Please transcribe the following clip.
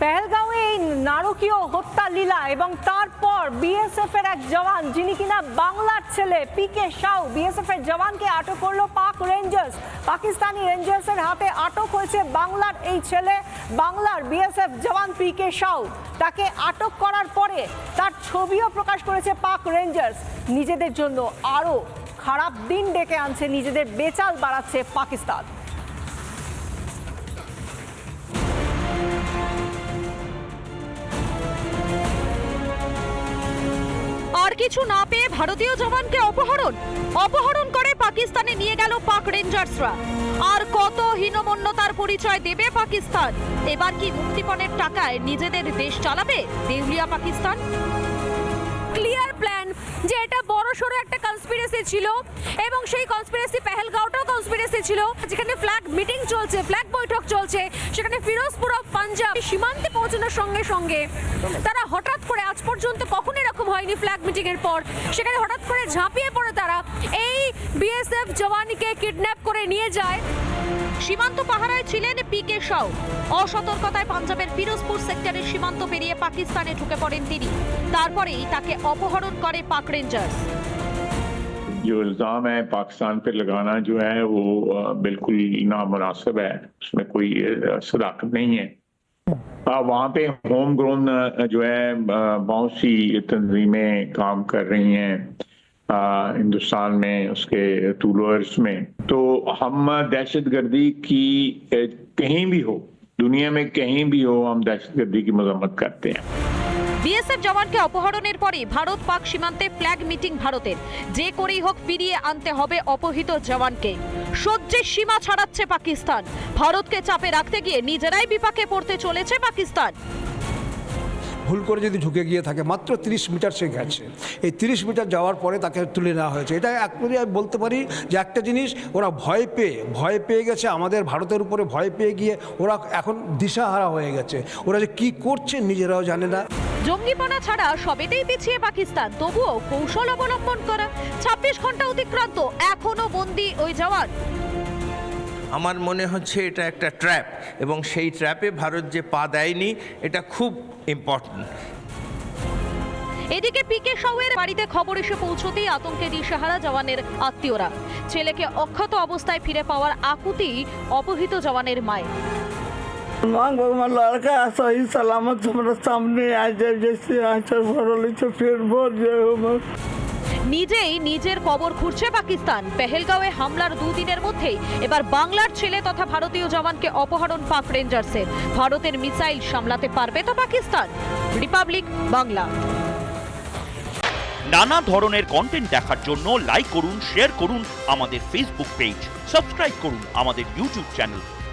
পেহেলগাঁওয়ে এই নারকীয় হত্যা লীলা এবং তারপর বিএসএফ এর এক জওয়ান, যিনি কিনা বাংলার ছেলে পিকে সাউ। বিএসএফ এর জওয়ানকে আটক করল পাক রেঞ্জার্স। পাকিস্তানি রেঞ্জার্সের হাতে আটক হয়েছে বাংলার এই ছেলে, বাংলার বিএসএফ জওয়ান পিকে সাউ। তাকে আটক করার পরে তার ছবিও প্রকাশ করেছে পাক রেঞ্জার্স। নিজেদের জন্য আরও খারাপ দিন ডেকে আনছে, নিজেদের বেচাল বাড়াচ্ছে পাকিস্তান। কিছু না পেয়ে ভারতীয় জওয়ানকে অপহরণ। অপহরণ করে পাকিস্তানে নিয়ে গেল পাক রেঞ্জার্সরা। আর কত হীনমন্যতার পরিচয় দেবে পাকিস্তান? এবার কি মুক্তিপণের টাকায় নিজেদের দেশ চালাবে দেউলিয়া পাকিস্তান? ক্লিয়ার প্ল্যান যে এটা বড় সড়ো একটা কনস্পিরেসি ছিল এবং সেই কনস্পিরেসি পেহেলগাঁওটাও কনস্পিরেসি ছিল। যেখানে ফ্ল্যাগ মিটিং চলছে ফ্ল্যাগ বৈঠক চলছে, সেখানে ফিরোজপুর অফ পাঞ্জাব সীমান্তে পৌঁছানোর সঙ্গে সঙ্গে তারা হঠাৎ করে আজ পর্যন্ত কখন এরকম হয়নি ফ্ল্যাগ মিটিং এর পর সেখানে হঠাৎ করে ঝাঁপিয়ে পড়ে তারা এই বিএসএফ জওয়ানকে কিডন্যাপ করে নিয়ে যায় সীমান্ত পাহারায় ছিলেন পি কে সাউ অসতর্কতায় পাঞ্জাবের ফিরোজপুর সেক্টরের সীমান্ত পেরিয়ে পাকিস্তানে ঢুকে পড়েন তিনি তারপরেই তাকে অপহরণ করে পাক রেঞ্জার্স जो इल्ज़ाम है पाकिस्तान पे लगाना जो है वो अ, बिल्कुल नामुनासिब है उसमें कोई अ, सदाकत नहीं है अ, वहाँ पे होम ग्रोन जो है बहुत सी तंजीमें काम कर रही हैं हिंदुस्तान में, उसके टूलर्स में। तो हम दहशत गर्दी की कहीं भी हो, दुनिया में कहीं भी हो, हम दहशत गर्दी की मजम्मत करते हैं। বিএসএফ জওয়ানকে অপহরণের পরে ভারত পাক সীমান্তে ফ্ল্যাগ মিটিং ভারতের। যে করেই হোক ফিরিয়ে আনতে হবে অপহৃত জওয়ানকে। সহ্যের সীমা ছাড়াচ্ছে পাকিস্তান। ভারতকে চাপে রাখতে গিয়ে নিজেরাই বিপাকে পড়তে চলেছে পাকিস্তান। ভুল করে যদি ঢুকে গিয়ে থাকে, মাত্র তিরিশ মিটার সে গেছে। এই তিরিশ মিটার যাওয়ার পরে তাকে তুলে নেওয়া হয়েছে। এটা একবারে আমি বলতে পারি যে একটা জিনিস, ওরা ভয় পেয়ে ভয় পেয়ে গেছে আমাদের, ভারতের উপরে ভয় পেয়ে গিয়ে ওরা এখন দিশাহারা হয়ে গেছে। ওরা যে কী করছে নিজেরাও জানে না। জঙ্গিপনা ছাড়া সবেতেই পিছিয়ে পাকিস্তান। তবুও কৌশল অবলম্বন করা ছাব্বিশ ঘণ্টা অতিক্রান্ত এখনও বন্দি ওই জওয়ান। আমার মনে হচ্ছে এটা একটা ট্র্যাপ এবং সেই ট্র্যাপে ভারত যে পা দেয়নি এটা খুব ইম্পর্ট্যান্ট এদিকে পিকে সাউয়ের বাড়িতে খবর এসে পৌঁছতেই আতঙ্কে দিশেহারা জওয়ানের আত্মীয়রা। ছেলেকে অক্ষত অবস্থায় ফিরে পাওয়ার আকুতি অপহৃত জওয়ানের মায়ের। मांग भगवान लड़का सही सलामत हमारा सामने आ जाए जैसे आंचल भरल तो फिर भर जाए हमर নিজেই নিজের কবর খুঁড়ছে পাকিস্তান পেহেলগাঁওয়ে হামলার দুদিনের মধ্যেই এবার বাংলার ছেলে তথা ভারতীয় জওয়ানকে অপহরণ পাক রেঞ্জার্সের ভারতের মিসাইল সামলাতে পারবে তো পাকিস্তান রিপাবলিক বাংলা নানা ধরনের কন্টেন্ট দেখার জন্য লাইক করুন শেয়ার করুন আমাদের ফেসবুক পেজ সাবস্ক্রাইব করুন আমাদের ইউটিউব চ্যানেল